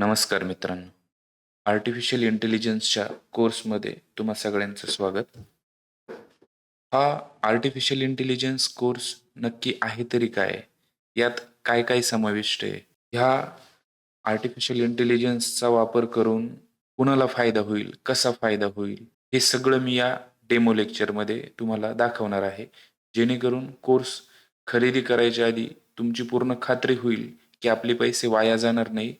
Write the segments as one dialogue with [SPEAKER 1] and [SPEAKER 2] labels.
[SPEAKER 1] नमस्कार मित्रांनो. आर्टिफिशियल इंटेलिजन्सच्या कोर्समध्ये तुम्हा सगळ्यांचं स्वागत. हा आर्टिफिशियल इंटेलिजन्स कोर्स नक्की आहे तरी काय? यात काय काय समाविष्ट आहे? ह्या आर्टिफिशियल इंटेलिजन्सचा वापर करून कुणाला फायदा होईल? कसा फायदा होईल? हे सगळं मी या डेमो लेक्चरमध्ये तुम्हाला दाखवणार आहे. जेणेकरून कोर्स खरेदी करायच्या आधी तुमची पूर्ण खात्री होईल की आपले पैसे वाया जाणार नाही.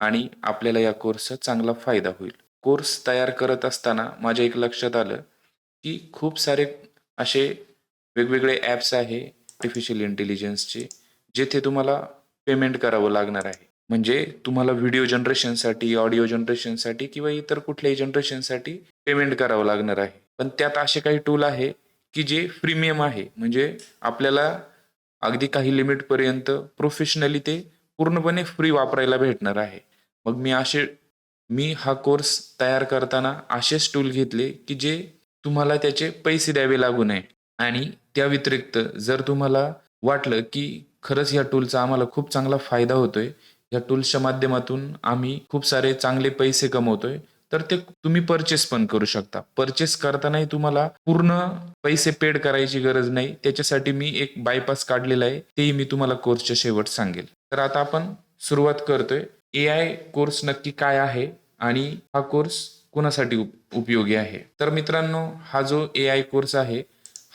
[SPEAKER 1] आणि आपल्याला या कोर्सचा चांगला फायदा होईल. कोर्स तयार करत असताना माझ्या एक लक्षात आलं की खूप सारे असे वेगवेगळे ॲप्स आहे आर्टिफिशियल इंटेलिजन्सचे जेथे तुम्हाला पेमेंट करावं लागणार आहे. म्हणजे तुम्हाला व्हिडिओ जनरेशनसाठी ऑडिओ जनरेशनसाठी किंवा इतर कुठल्याही जनरेशनसाठी पेमेंट करावं लागणार आहे. पण त्यात असे काही टूल आहे की जे प्रीमियम आहे. म्हणजे आपल्याला अगदी काही लिमिटपर्यंत प्रोफेशनली ते पूर्णपणे फ्री वापरायला भेटणार आहे. मग मी असे मी हा कोर्स तयार करताना असेच टूल घेतले की जे तुम्हाला त्याचे पैसे द्यावे लागू नये. आणि त्या व्यतिरिक्त जर तुम्हाला वाटलं की खरंच या टूलचा आम्हाला खूप चांगला फायदा होतोय या टूल्सच्या माध्यमातून आम्ही खूप सारे चांगले पैसे कमवतोय तर ते तुम्ही परचेस पण करू शकता. परचेस करतानाही तुम्हाला पूर्ण पैसे पेड करायची गरज नाही. त्याच्यासाठी मी एक बायपास काढलेला आहे. तेही मी तुम्हाला कोर्सच्या शेवट सांगेल. तर आता आपण सुरुवात करतोय. ए आय कोर्स नक्की काय आहे आणि हा कोर्स कुणासाठी उपयोगी आहे? तर मित्रांनो हा जो ए आय कोर्स आहे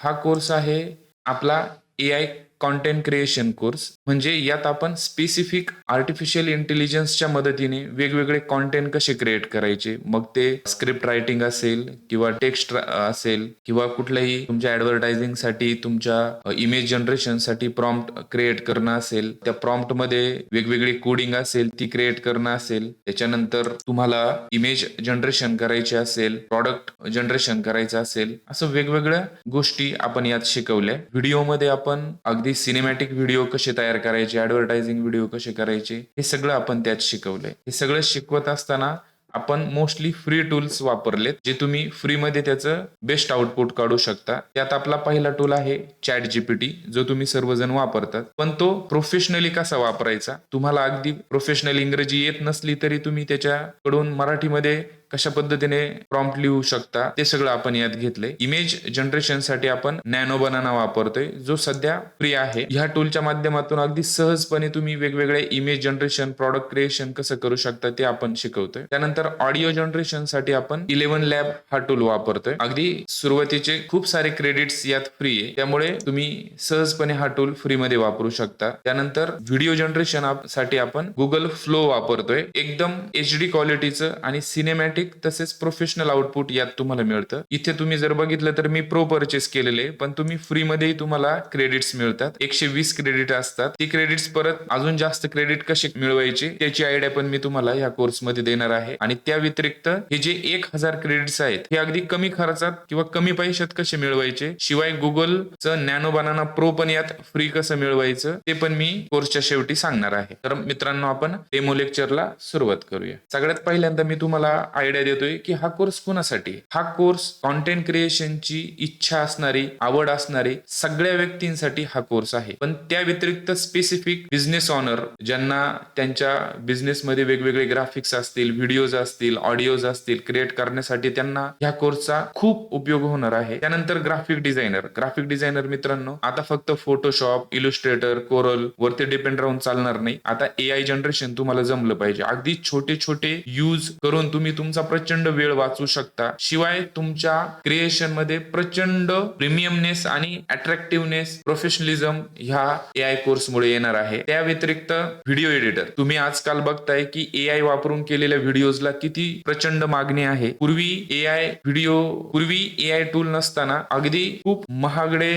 [SPEAKER 1] हा कोर्स आहे आपला A I content creation course म्हणजे यात आपण स्पेसिफिक आर्टिफिशियल इंटेलिजन्सच्या मदतीने वेगवेगळे कॉन्टेंट कसे क्रिएट करायचे? मग ते स्क्रिप्ट रायटिंग असेल किंवा टेक्स्ट असेल किंवा कुठल्याही तुमच्या ऍडव्हर्टायझिंगसाठी तुमच्या इमेज जनरेशनसाठी प्रॉम्प्ट क्रिएट करणं असेल. त्या प्रॉम्प्टमध्ये वेगवेगळी कोडिंग असेल ती क्रिएट करणं असेल. त्याच्यानंतर तुम्हाला इमेज जनरेशन करायचे असेल प्रॉडक्ट जनरेशन करायचं असेल. असं वेगवेगळ्या गोष्टी आपण यात शिकवल्या. व्हिडिओमध्ये आपण अगदी सिनेमॅटिक व्हिडिओ कसे तयार करायचे ऍडव्हर्टायझिंग व्हिडिओ कसे करायचे हे सगळं आपण त्यात शिकवलंय. हे सगळं शिकवत असताना आपण मोस्टली फ्री टूल्स वापरलेत जे तुम्ही फ्रीमध्ये त्याचं बेस्ट आउटपुट काढू शकता. त्यात आपला पहिला टूल आहे चॅट जीपीटी जो तुम्ही सर्वजण वापरतात. पण तो प्रोफेशनली कसा वापरायचा? तुम्हाला अगदी प्रोफेशनल इंग्रजी येत नसली तरी तुम्ही त्याच्याकडून मराठीमध्ये कशा पद्धतीने प्रॉम्प्ट लिहू शकता ते सगळं आपण यात घेतलंय. इमेज जनरेशनसाठी आपण नॅनो बनाना वापरतोय जो सध्या फ्री आहे. ह्या टूलच्या माध्यमातून अगदी सहजपणे तुम्ही वेगवेगळे इमेज जनरेशन प्रॉडक्ट क्रिएशन कसं करू शकता ते आपण शिकवतोय. त्यानंतर ऑडिओ जनरेशनसाठी आपण इलेव्हन लॅब हा टूल वापरतोय. अगदी सुरुवातीचे खूप सारे क्रेडिट्स यात फ्री आहे. त्यामुळे तुम्ही सहजपणे हा टूल फ्री मध्ये वापरू शकता. त्यानंतर व्हिडिओ जनरेशनसाठी आपण गुगल फ्लो वापरतोय. एकदम एच डी क्वालिटीचं आणि सिनेमॅटिक तसेच प्रोफेशनल आउटपुट यात तुम्हाला मिळतं. इथे तुम्ही जर बघितलं तर मी प्रो परचेस केलेले पण तुम्ही फ्री मध्येही तुम्हाला क्रेडिट्स मिळतात. एकशे वीस क्रेडिट असतात. ती क्रेडिट्स परत अजून जास्त क्रेडिट कसे मिळवायचे त्याची आयडिया पण मी तुम्हाला या कोर्समध्ये देणार आहे. आणि त्या व्यतिरिक्त हे जे एक हजार क्रेडिट्स आहेत हे अगदी कमी खर्चात किंवा कमी पैशात कसे मिळवायचे शिवाय गुगलचं नॅनो बनाना प्रो पण यात फ्री कसं मिळवायचं ते पण मी कोर्सच्या शेवटी सांगणार आहे. तर मित्रांनो आपण डेमो लेक्चरला सुरुवात करूया. सगळ्यात पहिल्यांदा मी तुम्हाला आयडिया देतोय की हा कोर्स कुणासाठी? हा कोर्स कॉन्टेंट क्रिएशनची इच्छा असणारी आवड असणारी सगळ्या व्यक्तींसाठी हा कोर्स आहे. पण त्या व्यतिरिक्त स्पेसिफिक बिझनेस ऑनर ज्यांना त्यांच्या बिझनेसमध्ये वेगवेगळे ग्राफिक्स असतील व्हिडिओज असतील ऑडिओज असतील क्रिएट करण्यासाठी त्यांना ह्या कोर्सचा खूप उपयोग होणार आहे. त्यानंतर ग्राफिक डिझायनर ग्राफिक डिझायनर मित्रांनो आता फक्त फोटोशॉप इलुस्ट्रेटर कोरल वरती डिपेंड राहून चालणार नाही. आता ए आय जनरेशन तुम्हाला जमलं पाहिजे. अगदी छोटे छोटे यूज करून तुम्ही तुमचा प्रचंड वेळ वाचू शकता. शिवाय तुमच्या क्रिएशनमध्ये प्रचंड प्रीमियमनेस आणि अट्रॅक्टिव्हनेस प्रोफेशनलिझम ह्या ए आय कोर्समुळे येणार आहे. त्या व्यतिरिक्त व्हिडिओ एडिटर तुम्ही आजकाल बघताय की ए आय वापरून केलेल्या व्हिडिओजला किती प्रचंड मागणी आहे. पूर्वी ए आय व्हिडिओ पूर्वी ए आय टूल नसताना अगदी खूप महागडे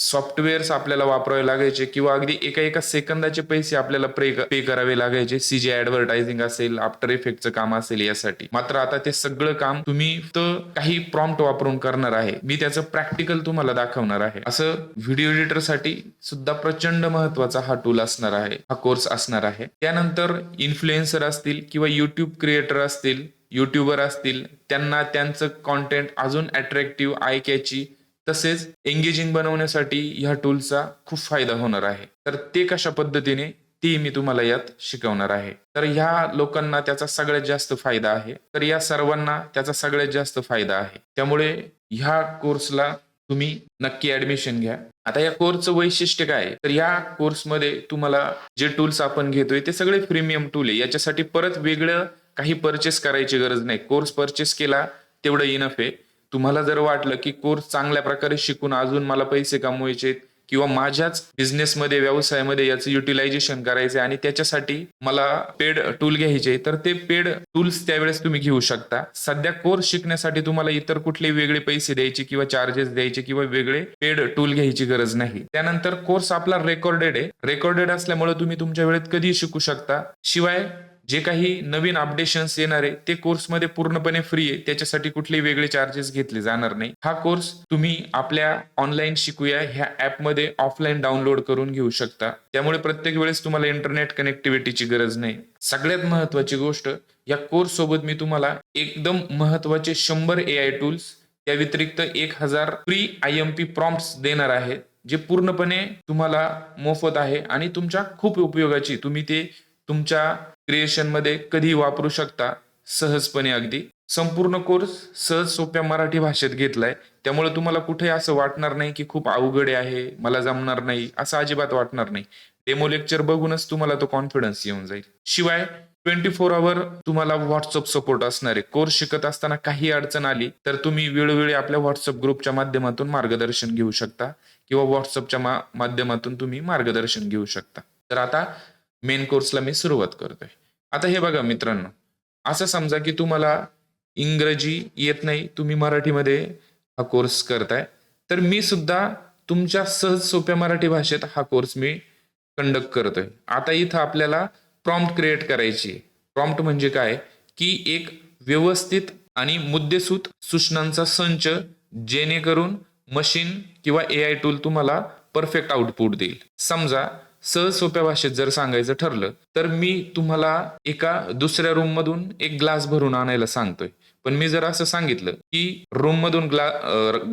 [SPEAKER 1] सॉफ्टवेअर्स आपल्याला वापरावे लागायचे किंवा अगदी एका एका सेकंदाचे पैसे आपल्याला पे पे करावे लागायचे. सीजे ऍडव्हर्टायझिंग असेल आफ्टर इफेक्टचं काम असेल यासाठी. मात्र आता ते सगळं काम तुम्ही काही प्रॉम्प्ट वापरून करणार आहे. मी त्याचं प्रॅक्टिकल तुम्हाला दाखवणार आहे. असं व्हिडिओ एडिटरसाठी सुद्धा प्रचंड महत्त्वाचा हा टूल असणार आहे. हा कोर्स असणार आहे. त्यानंतर इन्फ्लुएन्सर असतील किंवा युट्यूब क्रिएटर असतील युट्यूबर असतील त्यांना त्यांचं कॉन्टेंट अजून अट्रॅक्टिव्ह आय कॅची तसेच एंगेजिंग बनवण्यासाठी ह्या टूलचा खूप फायदा होणार आहे. तर ते कशा पद्धतीने ती मी तुम्हाला यात शिकवणार आहे. तर ह्या लोकांना त्याचा सगळ्यात जास्त फायदा आहे. तर या सर्वांना त्याचा सगळ्यात जास्त फायदा आहे. त्यामुळे ह्या कोर्सला तुम्ही नक्की ऍडमिशन घ्या. आता या कोर्सचं वैशिष्ट्य काय आहे? तर या कोर्समध्ये तुम्हाला जे टूल्स आपण घेतोय ते सगळे प्रीमियम टूल आहे. याच्यासाठी परत वेगळं काही परचेस करायची गरज नाही. कोर्स परचेस केला तेवढं इनफ आहे. तुम्हाला जर वाटलं की कोर्स चांगल्या प्रकारे शिकून अजून मला पैसे कमवायचे किंवा माझ्याच बिझनेसमध्ये व्यवसायामध्ये याचं युटिलायझेशन करायचं आणि त्याच्यासाठी मला पेड टूल घ्यायचे तर ते पेड टूल्स त्यावेळेस तुम्ही घेऊ शकता. सध्या कोर्स शिकण्यासाठी तुम्हाला इतर कुठले वेगळे पैसे द्यायचे किंवा चार्जेस द्यायचे किंवा वेगळे पेड टूल घ्यायची गरज नाही. त्यानंतर कोर्स आपला रेकॉर्डेड आहे. रेकॉर्डेड असल्यामुळे तुम्ही तुमच्या वेळेत कधी शिकू शकता. शिवाय जे काही नवीन अपडेशन्स येणार आहे ते कोर्समध्ये पूर्णपणे फ्री आहे. त्याच्यासाठी कुठलेही वेगळे चार्जेस घेतले जाणार नाही. हा कोर्स तुम्ही आपल्या ऑनलाईन शिकूया ह्या ऍपमध्ये ऑफलाईन डाउनलोड करून घेऊ शकता. त्यामुळे प्रत्येक वेळेस तुम्हाला इंटरनेट कनेक्टिव्हिटीची गरज नाही. सगळ्यात महत्वाची गोष्ट या कोर्स सोबत मी तुम्हाला एकदम महत्त्वाचे शंभर ए आय टूल्स त्या व्यतिरिक्त एक हजार free I M P prompt देणार आहे जे पूर्णपणे तुम्हाला मोफत आहे आणि तुमच्या खूप उपयोगाची. तुम्ही ते तुमच्या क्रिएशनमध्ये कधी वापरू शकता. सहजपणे अगदी. संपूर्ण कोर्स सहज सोप्या मराठी भाषेत घेतलाय. त्यामुळे तुम्हाला कुठे असं वाटणार नाही की खूप अवघड आहे मला जमणार नाही असं अजिबात वाटणार नाही. डेमो लेक्चर बघूनच तुम्हाला तो कॉन्फिडन्स येऊन जाईल. शिवाय ट्वेंटी फोर आवर तुम्हाला व्हॉट्सअप सपोर्ट असणार आहे कोर्स शिकत असताना काही अडचण आली तर तुम्ही वेळोवेळी आपल्या व्हॉट्सअप ग्रुपच्या माध्यमातून मार्गदर्शन घेऊ शकता किंवा व्हॉट्सअपच्या माध्यमातून तुम्ही मार्गदर्शन घेऊ शकता. तर आता मेन कोर्सला मी सुरुवात करतोय. आता हे बघा मित्रांनो असं समजा की तुम्हाला इंग्रजी येत नाही तुम्ही मराठीमध्ये हा कोर्स करताय तर मी सुद्धा तुमच्या सहज सोप्या मराठी भाषेत हा कोर्स मी कंडक्ट करतोय. आता इथं आपल्याला प्रॉम्प्ट क्रिएट करायची प्रॉम्प्ट म्हणजे काय? की एक व्यवस्थित आणि मुद्देसूत सूचनांचा संच जेणेकरून मशीन किंवा ए आय टूल तुम्हाला परफेक्ट आउटपुट देईल. समजा सहज सोप्या भाषेत जर सांगायचं ठरलं तर मी तुम्हाला एका दुसऱ्या रूम मधून एक ग्लास भरून आणायला सांगतोय. पण मी जर असं सांगितलं की रूम मधून ग्ला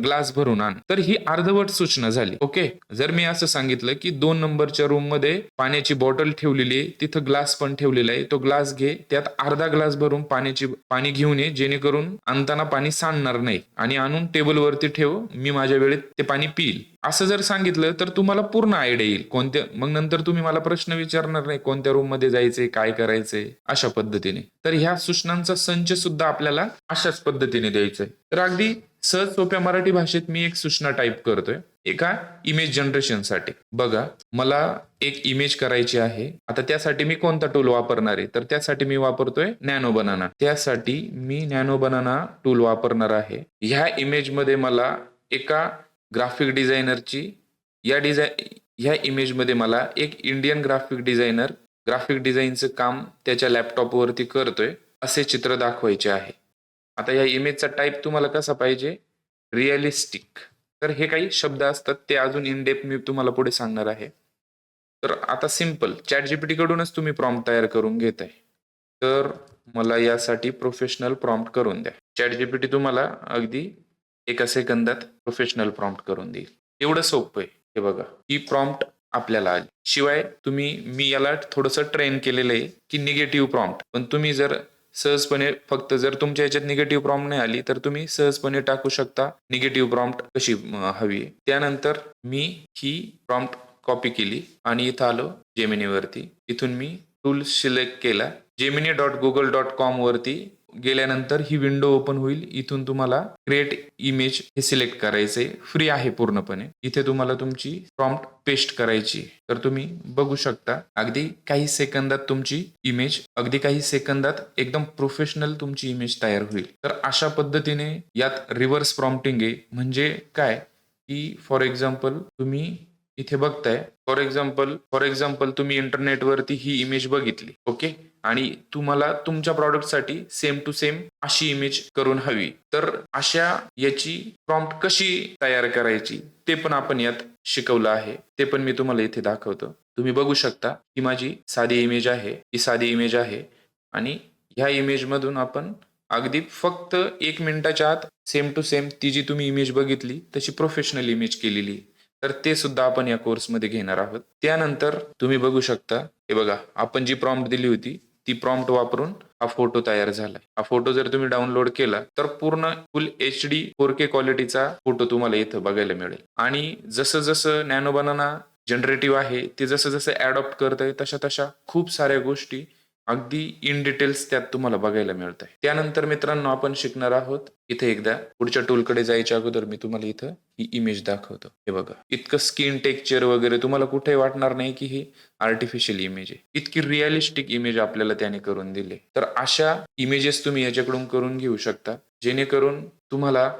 [SPEAKER 1] ग्लास भरून आण तर ही अर्धवट सूचना झाली. ओके जर मी असं सांगितलं की दोन नंबरच्या रूममध्ये पाण्याची बॉटल ठेवलेली आहे तिथं ग्लास पण ठेवलेला आहे तो ग्लास घे त्यात अर्धा ग्लास भरून पाण्याची पाणी घेऊन ये जेणेकरून आणताना पाणी सांडणार नाही. आणि आणून टेबलवरती ठेव मी माझ्या वेळेत ते पाणी पिईल. असं जर सांगितलं तर तुम्हाला पूर्ण आयडिया येईल. कोणत्या मग नंतर तुम्ही मला प्रश्न विचारणार नाही कोणत्या रूममध्ये जायचंय काय करायचंय अशा पद्धतीने. तर ह्या सूचनांचा संच सुद्धा आपल्याला अशाच पद्धतीने द्यायचंय तर अगदी सहज सोप्या मराठी भाषेत मी एक सूचना टाईप करतोय. एका इमेज जनरेशनसाठी बघा मला एक इमेज करायची आहे. आता त्यासाठी मी कोणता टूल वापरणार आहे? तर त्यासाठी मी वापरतोय नॅनो बनाना त्यासाठी मी नॅनो बनाना टूल वापरणार आहे. ह्या इमेजमध्ये मला एका ग्राफिक डिझायनरची या डिझाय ह्या इमेजमध्ये मला एक इंडियन ग्राफिक डिझायनर ग्राफिक डिझाईनचं काम त्याच्या लॅपटॉपवरती करतोय असे चित्र दाखवायचे आहे. आता या इमेजचा टाईप तुम्हाला कसा पाहिजे? रिअलिस्टिक तर हे काही शब्द असतात ते अजून इनडेप मी तुम्हाला पुढे सांगणार आहे. तर आता सिंपल चॅट जीपीटी कडूनच तुम्ही प्रॉम्प्ट तयार करून घेत आहे तर मला यासाठी प्रोफेशनल प्रॉम्प्ट करून द्या. चॅट जीपीटी तुम्हाला अगदी एका सेकंदात प्रोफेशनल प्रॉम्प्ट करून देईल. एवढं सोपं आहे. हे बघा ही प्रॉम्प्ट आपल्याला आली. शिवाय तुम्ही मी याला थोडंसं ट्रेन केलेलं आहे की निगेटिव्ह प्रॉम्प्ट पण तुम्ही जर सहजपणे फक्त जर तुमच्या याच्यात निगेटिव्ह प्रॉम्प्ट नाही आली तर तुम्ही सहजपणे टाकू शकता निगेटिव्ह प्रॉम्प्ट कशी हवी आहे. त्यानंतर मी ही प्रॉम्प्ट कॉपी केली आणि इथं आलो जेमिनीवरती इथून मी टूल सिलेक्ट केला. Gemini dot Google dot com वरती गेल्यानंतर ही विंडो ओपन होईल. इथून तुम्हाला क्रिएट इमेज हे सिलेक्ट करायचे. फ्री आहे पूर्णपणे. इथे तुम्हाला तुमची प्रॉम्प्ट पेस्ट करायची. तर तुम्ही बघू शकता. अगदी काही सेकंदात तुमची इमेज अगदी काही सेकंदात एकदम प्रोफेशनल तुमची इमेज तयार होईल. तर अशा पद्धतीने यात रिव्हर्स प्रॉम्प्टिंग आहे. म्हणजे काय? की फॉर एक्झाम्पल तुम्ही इथे बघताय. फॉर एक्झाम्पल फॉर एक्झाम्पल तुम्ही इंटरनेटवरती ही इमेज बघितली ओके आणि तुम्हाला तुमच्या प्रॉडक्टसाठी सेम टू सेम अशी इमेज करून हवी. तर अशा याची प्रॉम्प्ट कशी तयार करायची ते पण आपण यात शिकवलं आहे. ते पण मी तुम्हाला इथे दाखवतो. तुम्ही बघू शकता ही माझी साधी इमेज आहे ही साधी इमेज आहे. आणि ह्या इमेज मधून आपण अगदी फक्त एक मिनिटाच्या आत सेम टू सेम ती जी तुम्ही इमेज बघितली तशी प्रोफेशनल इमेज केलेली. आहे. तर ते सुद्धा आपण या कोर्समध्ये घेणार आहोत. त्यानंतर तुम्ही बघू शकता हे बघा आपण जी प्रॉम्प्ट दिली होती ती प्रॉम्प्ट वापरून हा फोटो तयार झालाय. हा फोटो जर तुम्ही डाउनलोड केला तर पूर्ण full H D four K क्वालिटीचा फोटो तुम्हाला इथं बघायला मिळेल. आणि जसं जसं नॅनो बनाना जनरेटिव्ह आहे ते जसं जसं ऍडॉप्ट करत आहे तशा तशा खूप साऱ्या गोष्टी अगदी इन डिटेल्स त्यात तुम्हाला बघायला मिळत आहे त्यानंतर मित्रांनो आपण शिकणार आहोत इथे एकदा पुढच्या टूलकडे जायच्या अगोदर मी तुम्हाला इथं ही इमेज दाखवतो. हे बघा इतकं स्किन टेक्चर वगैरे तुम्हाला कुठे वाटणार नाही की ही आर्टिफिशियल इमेज आहे. इतकी रिअलिस्टिक इमेज आपल्याला त्याने करून दिली. तर अशा इमेजेस तुम्ही याच्याकडून करून घेऊ शकता. जेणेकरून तुम्हाला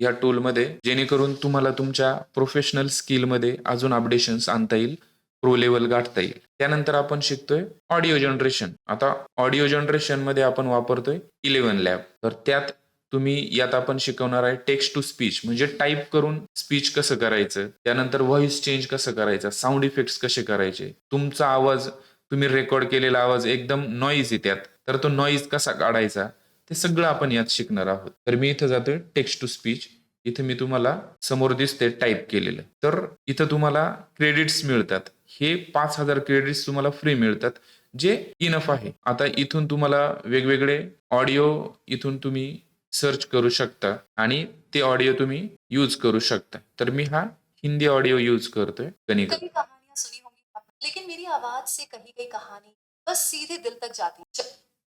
[SPEAKER 1] या टूलमध्ये जेणेकरून तुम्हाला तुमच्या प्रोफेशनल स्किलमध्ये अजून अपडेशन्स आणता येईल. प्रो लेवल गाठता येईल. त्यानंतर आपण शिकतोय ऑडिओ जनरेशन आता ऑडिओ जनरेशनमध्ये आपण वापरतोय इलेव्हन लॅब तर त्यात तुम्ही यात आपण शिकवणार आहे टेक्स्ट टू स्पीच म्हणजे टाईप करून स्पीच कसं करायचं? त्यानंतर व्हॉइस चेंज कसं करायचं? साऊंड इफेक्ट्स कसे करायचे? तुमचा आवाज तुम्ही रेकॉर्ड केलेला आवाज एकदम नॉईज आहे त्यात. तर तो नॉईज कसा काढायचा? ते सगळं आपण यात शिकणार आहोत. तर मी इथं जातोय टेक्स्ट टू स्पीच इथे मी तुम्हाला समोर दिसते टाईप केलेलं. तर इथं तुम्हाला क्रेडिट्स मिळतात. हे पाच हजार क्रेडिट्स तुम्हाला फ्री मिळतात जे इनफ आहे. आता इथून तुम्हाला वेगवेगळे ऑडिओ इथून तुम्ही सर्च करू शकता आणि ते ऑडिओ तुम्ही यूज करू शकता. तर मी हा हिंदी ऑडिओ यूज करतोय कनिक
[SPEAKER 2] कई सुनी लेकिन मेरी आवाज से कही गई कहानी बस सीधे दिल तक जाती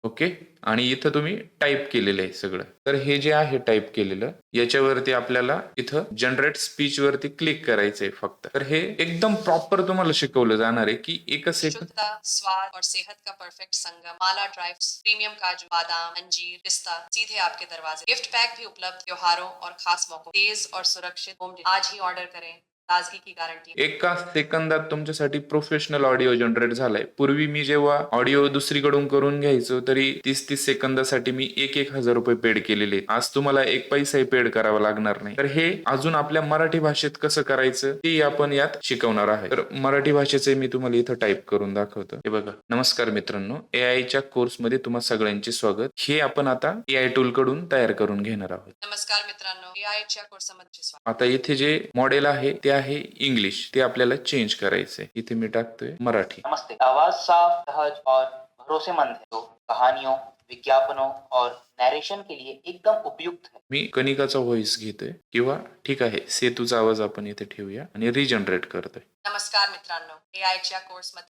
[SPEAKER 1] ओके? आणि इथं तुम्ही टाईप केलेलं आहे सगळं. तर हे जे आहे टाईप केलेलं याच्यावरती आपल्याला इथं जनरेट स्पीच वरती क्लिक करायचंय फक्त. तर हे एकदम प्रॉपर तुम्हाला शिकवलं जाणार आहे की एकच सेकंद
[SPEAKER 2] स्वाद और सेहत का परफेक्ट संगम माला ड्राइव प्रीमियम काजू बादाम अंजीर पिस्ता सीधे आपके दरवाजे। गिफ्ट पैक भी उपलब्ध त्योहारों और खास मौकों तेज और सुरक्षित होम आज ही ऑर्डर करें। ताजगी की गारंटी
[SPEAKER 1] एका सेकंदात तुमच्यासाठी प्रोफेशनल ऑडिओ जनरेट झालाय. पूर्वी मी जेव्हा ऑडिओ दुसरीकडून करून घ्यायचो तरी तीस तीस सेकंदासाठी मी एक एक हजार रुपये पेड केलेले. आज तुम्हाला एक पैसाही पेड करावा लागणार नाही. तर हे अजून आपल्या मराठी भाषेत कसं करायचं ते आपण यात शिकवणार आहे. तर मराठी भाषेचे मी तुम्हाला इथं टाईप करून दाखवतो. हे बघा. नमस्कार मित्रांनो ए आयच्या कोर्समध्ये तुम्हा सगळ्यांचे स्वागत. हे आपण आता ए आय टूल कडून तयार करून घेणार आहोत.
[SPEAKER 2] नमस्कार मित्रांनो ए आयच्या कोर्समध्ये
[SPEAKER 1] आता इथे जे मॉडेल आहे ते आहे इंग्लिश ते आपल्याला चेंज करायचंय. इथे मी टाकतोय मराठी.
[SPEAKER 3] नमस्ते. आवाज साफ सहज और भरोसेमंद है. तो कहानियों विज्ञापनों और नरेशन के लिए एकदम उपयुक्त है.
[SPEAKER 1] मी कनिकाचा व्हॉइस घेतोय. किंवा ठीक आहे सेतूचा आवाज आपण इथे ठेवूया आणि रिजनरेट करतोय.
[SPEAKER 2] नमस्कार मित्रांनो. ए आयच्या कोर्समध्ये सगळ्यांचं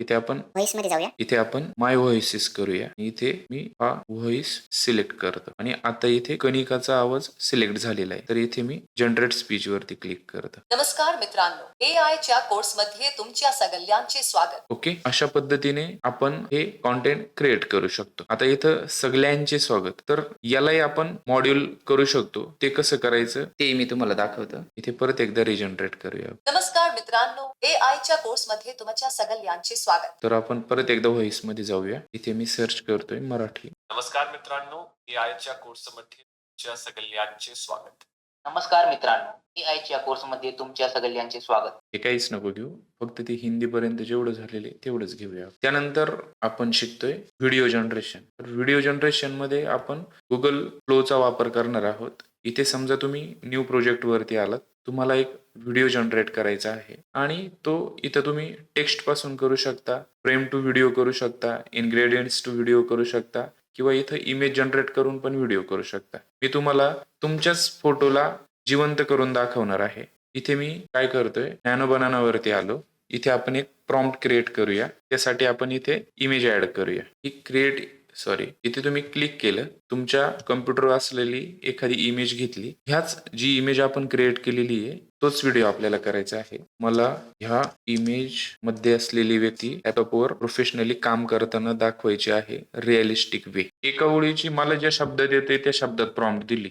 [SPEAKER 1] इथे आपण
[SPEAKER 4] व्हॉइसमध्ये जाऊया.
[SPEAKER 1] इथे आपण माय व्हॉइसेस करूया. इथे मी हा व्हॉइस सिलेक्ट करतो. आणि आता इथे कनिकाचा आवाज सिलेक्ट झालेला आहे. तर इथे मी जनरेट स्पीच वरती क्लिक करतो.
[SPEAKER 2] नमस्कार मित्रांनो. ए आयच्या कोर्समध्ये तुमच्या सगळ्यांचे स्वागत.
[SPEAKER 1] ओके? अशा पद्धतीने आपण हे कॉन्टेंट क्रिएट करू शकतो. आता इथं सगळ्यांचे स्वागत. तर यालाही आपण मॉड्यूल करू शकतो. ते कसं करायचं? ते मी तुम्हाला दाखवतो. इथे परत एकदा रिजनरेट करूया.
[SPEAKER 2] नमस्कार. मित्रांनो ए आयच्या कोर्समध्ये तुमच्या सगळ्यांचे स्वागत.
[SPEAKER 1] तर आपण परत एकदा व्हॉइसमध्ये जाऊया. इथे मी सर्च करतोय मराठी.
[SPEAKER 5] नमस्कार मित्रांनो ए आयच्या कोर्समध्ये तुमच्या सगळ्यांचे स्वागत.
[SPEAKER 3] नमस्कार मित्रांनो ए आयच्या कोर्समध्ये तुमच्या सगळ्यांचे स्वागत.
[SPEAKER 1] हे काहीच नको घेऊ. फक्त ती हिंदी पर्यंत जेवढं झालेले तेवढंच घेऊया. त्यानंतर आपण शिकतोय व्हिडिओ जनरेशन तर व्हिडिओ जनरेशनमध्ये आपण गुगल फ्लोचा वापर करणार आहोत. इथे समजा तुम्ही न्यू प्रोजेक्ट वरती आलात. तुम्हाला एक व्हिडिओ जनरेट करायचा आहे. आणि तो इथं तुम्ही टेक्स्टपासून करू शकता फ्रेम टू व्हिडिओ करू शकता इन्ग्रेडियंट्स टू व्हिडिओ करू शकता किंवा इथं इमेज जनरेट करून पण व्हिडिओ करू शकता. मी तुम्हाला तुमच्याच फोटोला जिवंत करून दाखवणार आहे. इथे मी काय करतोय नॅनो बनानावरती आलो. इथे आपण एक प्रॉम्प्ट क्रिएट करूया. त्यासाठी आपण इथे इमेज ऍड करूया. ही क्रिएट सॉरी इथे तुम्ही क्लिक केलं तुमच्या कम्प्युटरवर असलेली एखादी इमेज घेतली. ह्याच जी इमेज आपण क्रिएट केलेली आहे तोच व्हिडिओ आपल्याला करायचा आहे. मला ह्या इमेजमध्ये असलेली व्यक्ती लॅपटॉपवर प्रोफेशनली काम करताना दाखवायची आहे रिअलिस्टिक वे एका ओळीची मला ज्या शब्दात येते त्या शब्दात प्रॉम्प्ट दिली.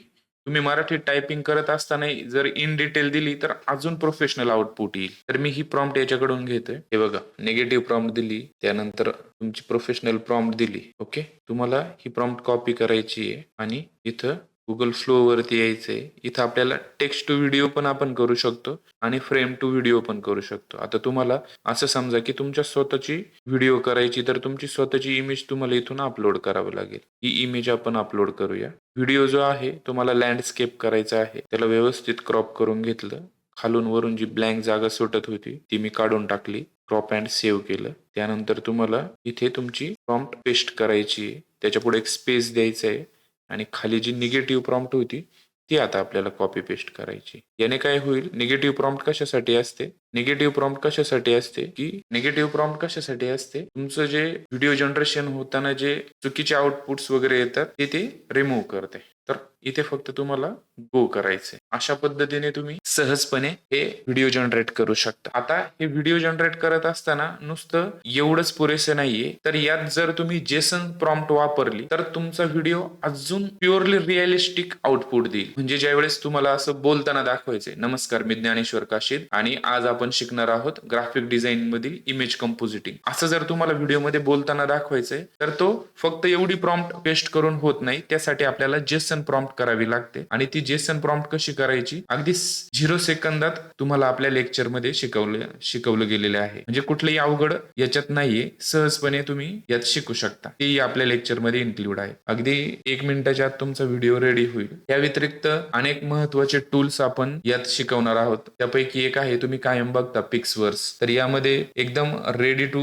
[SPEAKER 1] तुम्ही मराठी टायपिंग करत असताना जर इन डिटेल दिली तर अजून प्रोफेशनल आउटपुट येईल. तर मी ही प्रॉम्प्ट याच्याकडून घेतोय. हे बघा निगेटिव्ह प्रॉम्प्ट दिली त्यानंतर तुमची प्रोफेशनल प्रॉम्प्ट दिली ओके तुम्हाला ही प्रॉम्प्ट कॉपी करायची आहे आणि इथं गुगल फ्लो वरती यायचंय. इथं आपल्याला टेक्स्ट टू व्हिडिओ पण आपण करू शकतो आणि फ्रेम टू व्हिडिओ पण करू शकतो. आता तुम्हाला असं समजा की तुमच्या स्वतःची व्हिडिओ करायची तर तुमची स्वतःची इमेज तुम्हाला इथून अपलोड करावं लागेल. ही इमेज आपण अपलोड करूया. व्हिडिओ जो आहे तुम्हाला लँडस्केप करायचा आहे. त्याला व्यवस्थित क्रॉप करून घेतलं. खालून वरून जी ब्लँक जागा सुटत होती ती मी काढून टाकली. क्रॉप अँड सेव्ह केलं. त्यानंतर तुम्हाला इथे तुमची प्रॉम्प्ट पेस्ट करायची आहे. त्याच्या पुढे एक स्पेस द्यायचा आहे. आणि खाली जी निगेटिव्ह प्रॉम्प्ट होती ती आता आपल्याला कॉपी पेस्ट करायची. याने काय होईल? निगेटिव्ह प्रॉम्प्ट कशासाठी असते? निगेटिव्ह प्रॉम्प्ट कशासाठी असते? की निगेटिव्ह प्रॉम्प्ट कशासाठी असते? तुमचं जे व्हिडिओ जनरेशन होताना जे चुकीचे आउटपुट्स वगैरे येतात ते ते रिमूव्ह करते. तर इथे फक्त तुम्हाला गो करायचंय. अशा पद्धतीने तुम्ही सहजपणे हे व्हिडिओ जनरेट करू शकता. आता हे व्हिडिओ जनरेट करत असताना नुसतं एवढंच पुरेसे नाहीये. तर यात जर तुम्ही जेसन प्रॉम्प्ट वापरली तर तुमचा व्हिडिओ अजून प्युअरली रिअलिस्टिक आउटपुट देईल. म्हणजे ज्यावेळेस तुम्हाला असं बोलताना दाखवायचे नमस्कार मी ज्ञानेश्वर काशीद आणि आज आपण शिकणार आहोत ग्राफिक डिझाईन मधील इमेज कंपोजिटिंग असं जर तुम्हाला व्हिडिओमध्ये बोलताना दाखवायचंय तर तो फक्त एवढी प्रॉम्प्ट पेस्ट करून होत नाही. त्यासाठी आपल्याला जेसन प्रॉम्प्ट करावी लागते. आणि ती जेसन प्रॉम्प्ट कशी करायची? अगदी झिरो सेकंदात तुम्हाला आपल्या लेक्चरमध्ये शिकवलं शिकवलं गेलेलं आहे. म्हणजे कुठलंही अवघड याच्यात नाहीये. सहजपणे तुम्ही यात शिकू शकता. तेही आपल्या लेक्चरमध्ये इन्क्लूड आहे. अगदी एक मिनिटाच्या आत तुमचा व्हिडिओ रेडी होईल. या व्यतिरिक्त अनेक महत्त्वाचे टूल्स आपण यात शिकवणार आहोत. त्यापैकी एक आहे तुम्ही कायम बघता पिक्सवर्स तर यामध्ये एकदम रेडी टू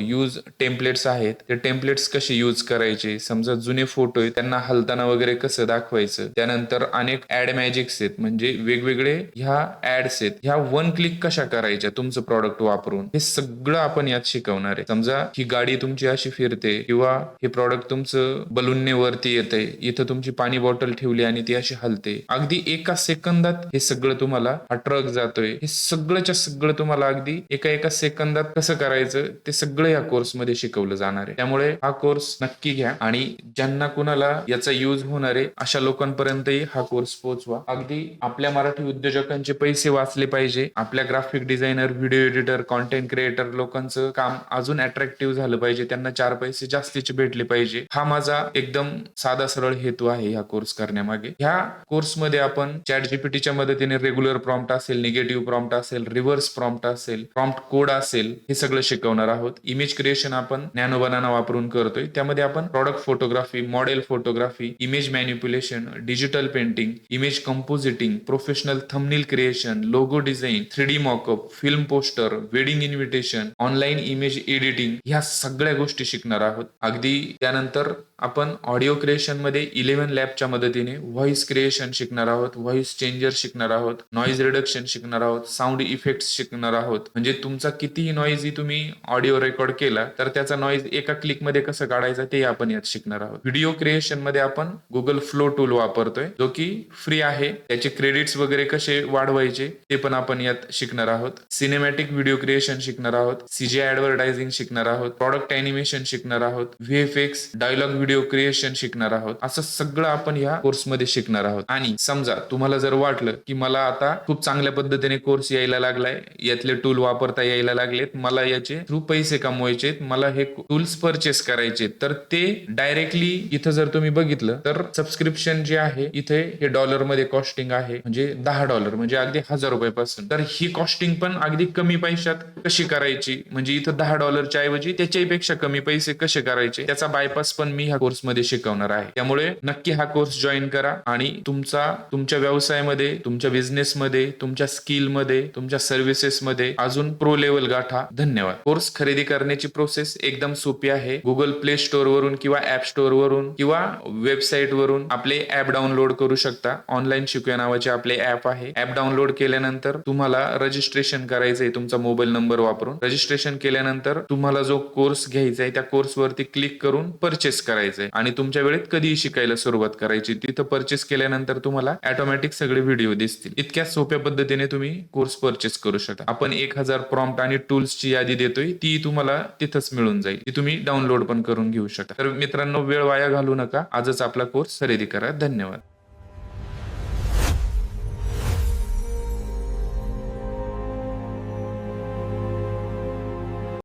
[SPEAKER 1] यूज टेम्पलेट्स आहेत. ते टेम्पलेट्स कसे यूज करायचे? समजा जुने फोटो आहे त्यांना हलताना वगैरे कसं दाखवायचं. त्यानंतर अनेक ऍड मॅजिक्स आहेत. म्हणजे वेगवेगळे ह्या ऍड्स आहेत. ह्या वन क्लिक कशा करायच्या तुमचं प्रॉडक्ट वापरून? हे सगळं आपण यात शिकवणार आहे. समजा ही गाडी तुमची अशी फिरते किंवा हे प्रॉडक्ट तुमचं बलूनने वरती येते इथं तुमची पाणी बॉटल ठेवली आणि ती अशी हलते. अगदी एका सेकंदात हे सगळं तुम्हाला हा ट्रक जातोय. हे सगळंच्या सगळं तुम्हाला अगदी एका एका सेकंदात कसं करायचं ते सगळं या कोर्समध्ये शिकवलं जाणार आहे. त्यामुळे हा कोर्स नक्की घ्या आणि ज्यांना कुणाला याचा युज होणार आहे अशा लोकांपर्यंतही हा कोर्स पोहोचवा. अगदी आपल्या मराठी उद्योजकांचे पैसे वाचले पाहिजे. आपल्या graphic designer video editor content creator लोकांचं काम अजून अट्रॅक्टिव्ह झालं पाहिजे. त्यांना चार पैसे जास्तीचे भेटले पाहिजे. हा माझा एकदम साधा सरळ हेतू आहे ह्या कोर्स करण्यामागे. ह्या कोर्समध्ये आपण चॅट जीपीटीच्या मदतीने रेग्युलर प्रॉम्प्ट असेल निगेटिव्ह प्रॉम्प्ट असेल रिव्हर्स प्रॉम्प्ट असेल प्रॉम्प्ट कोड असेल हे सगळं शिकवणार आहोत. इमेज क्रिएशन आपण नॅनो बनाना वापरून करतोय. त्यामध्ये आपण product photography model photography image manipulation digital painting image compositing professional thumbnail creation logo design three D mockup film poster wedding invitation online image editing ह्या सगळ्या गोष्टी शिकणार आहोत. अगदी त्यानंतर आपण ऑडिओ क्रिएशनमध्ये इलेव्हन लॅबच्या मदतीने व्हॉइस क्रिएशन शिकणार आहोत व्हॉइस चेंजर शिकणार आहोत नॉईज रिडक्शन शिकणार आहोत साऊंड इफेक्ट्स शिकणार आहोत. म्हणजे तुमचा कितीही नॉइज तुम्ही ऑडिओ रेकॉर्ड केला तर त्याचा नॉईज एका क्लिकमध्ये कसं काढायचा ते आपण यात शिकणार आहोत. व्हिडिओ क्रिएशनमध्ये आपण गुगल फ्लो टूल वापरतोय जो की फ्री आहे. त्याचे क्रेडिट्स वगैरे कसे वाढवायचे ते पण आपण यात शिकणार आहोत. सिनेमॅटिक व्हिडिओ क्रिएशन शिकणार आहोत सीजे ऍडव्हर्टायझिंग शिकणार आहोत प्रॉडक्ट अॅनिमेशन शिकणार आहोत व्हीएफएक्स डायलॉग व्हिडिओ क्रिएशन शिकणार आहोत. असं सगळं आपण या कोर्समध्ये शिकणार आहोत. आणि समजा तुम्हाला जर वाटलं की मला आता खूप चांगल्या पद्धतीने कोर्स यायला लागलाय यातले टूल वापरता यायला लागलेत मला याचे थ्रू पैसे कमवायचे मला हे टूल्स परचेस करायचे तर ते डायरेक्टली इथं जर तुम्ही बघितलं तर सबस्क्रिप्शन जे आहे इथे हे डॉलरमध्ये कॉस्टिंग आहे म्हणजे दहा डॉलर म्हणजे अगदी हजार रुपयापासून. तर ही कॉस्टिंग पण अगदी कमी पैशात कशी करायची? म्हणजे इथं दहा डॉलरच्या ऐवजी त्याच्याही पेक्षा कमी पैसे कसे करायचे? त्याचा बायपास पण मी ह्या कोर्समध्ये शिकवणार आहे. त्यामुळे नक्की हा कोर्स जॉईन करा आणि तुमचा तुमच्या व्यवसायामध्ये तुमच्या बिझनेसमध्ये तुमच्या स्किलमध्ये तुमच्या सर्व्हिसेसमध्ये अजून प्रो लेवल गाठा. धन्यवाद. कोर्स खरेदी करण्याची प्रोसेस एकदम सोपी आहे. गुगल प्ले स्टोअर वरून किंवा ऍप स्टोअर वरून किंवा वेबसाईट वरून आपले ऍप डाउनलोड करू शकता. ऑनलाईन शिकूया नावाचे आपले ऍप आहे. ऍप डाउनलोड केल्यानंतर तुम्हाला रजिस्ट्रेशन करायचंय तुमचा मोबाईल नंबर वापरून. रजिस्ट्रेशन केल्यानंतर तुम्हाला जो कोर्स घ्यायचा आहे त्या कोर्सवरती क्लिक करून परचेस करायचंय आणि तुमच्या वेळेत कधीही शिकायला सुरुवात करायची. तिथं परचेस केल्यानंतर तुम्हाला ऑटोमॅटिक सगळे व्हिडिओ दिसतील. इतक्या सोप्या पद्धतीने तुम्ही कोर्स परचेस करू शकता. आपण एक हजार प्रॉम्प्ट आणि टूल्सची यादी देतोय. ती तुम्हाला तिथंच मिळून जाईल. ती तुम्ही डाउनलोड पण करून घेऊ शकता. तर मित्रांनो वेळ वाया घालू नका. आजच आपला कोर्स खरेदी करा. धन्यवाद.